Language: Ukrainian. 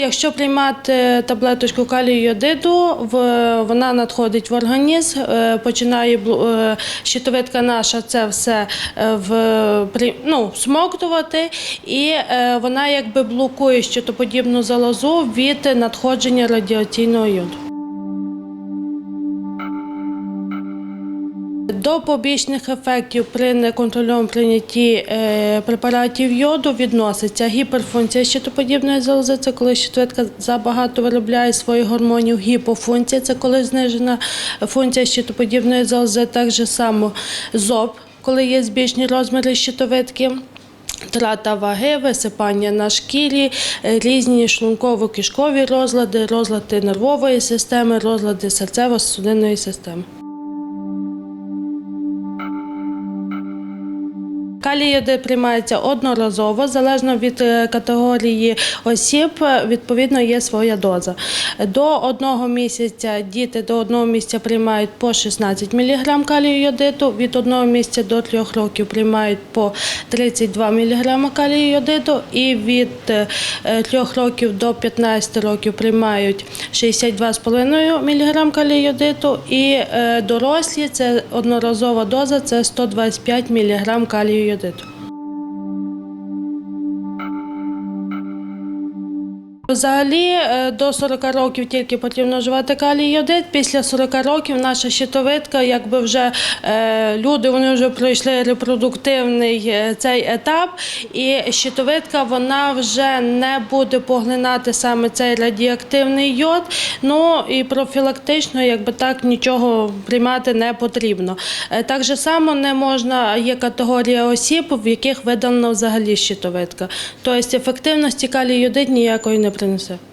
Якщо приймати таблеточку калію йодиду, вона надходить в організм, е, починає е, щитовидка наша це все е, в, ну, смоктувати, і е, вона якби блокує щитоподібну залозу від надходження радіаційного йоду. До побічних ефектів при неконтрольованому прийнятті е, препаратів йоду відноситься гіперфункція щитоподібної залози, це коли щитовидка забагато виробляє своїх гормонів, гіпофункція це коли знижена функція щитоподібної залози, так само зоб, коли є збільшені розміри щитовидки. Втрата ваги, висипання на шкірі, е, різні шлунково-кишкові розлади, розлади нервової системи, розлади серцево-судинної системи. Калій йодид приймається одноразово, залежно від е, категорії осіб, відповідно є своя доза. До одного місяця діти до одного місяця приймають по 16 мг калію йодиду, від одного місяця до трьох років приймають по 32 мг калію йодиду і від е, трьох років до 15 років приймають 62,5 мг калію йодиду і е, дорослі це одноразова доза це 125 мг калію йодиду. Взагалі е, до 40 років тільки потрібно вживати калій йодид. Після 40 років наша щитовидка, якби вже е, люди вони вже пройшли репродуктивний е, цей етап, і щитовидка вона вже не буде поглинати саме цей радіоактивний йод. Ну і профілактично, якби так нічого приймати не потрібно. Так же само не можна є категорія осіб, в яких видалена взагалі щитовидка. Тобто ефективності калій йодид ніякої не Renunció.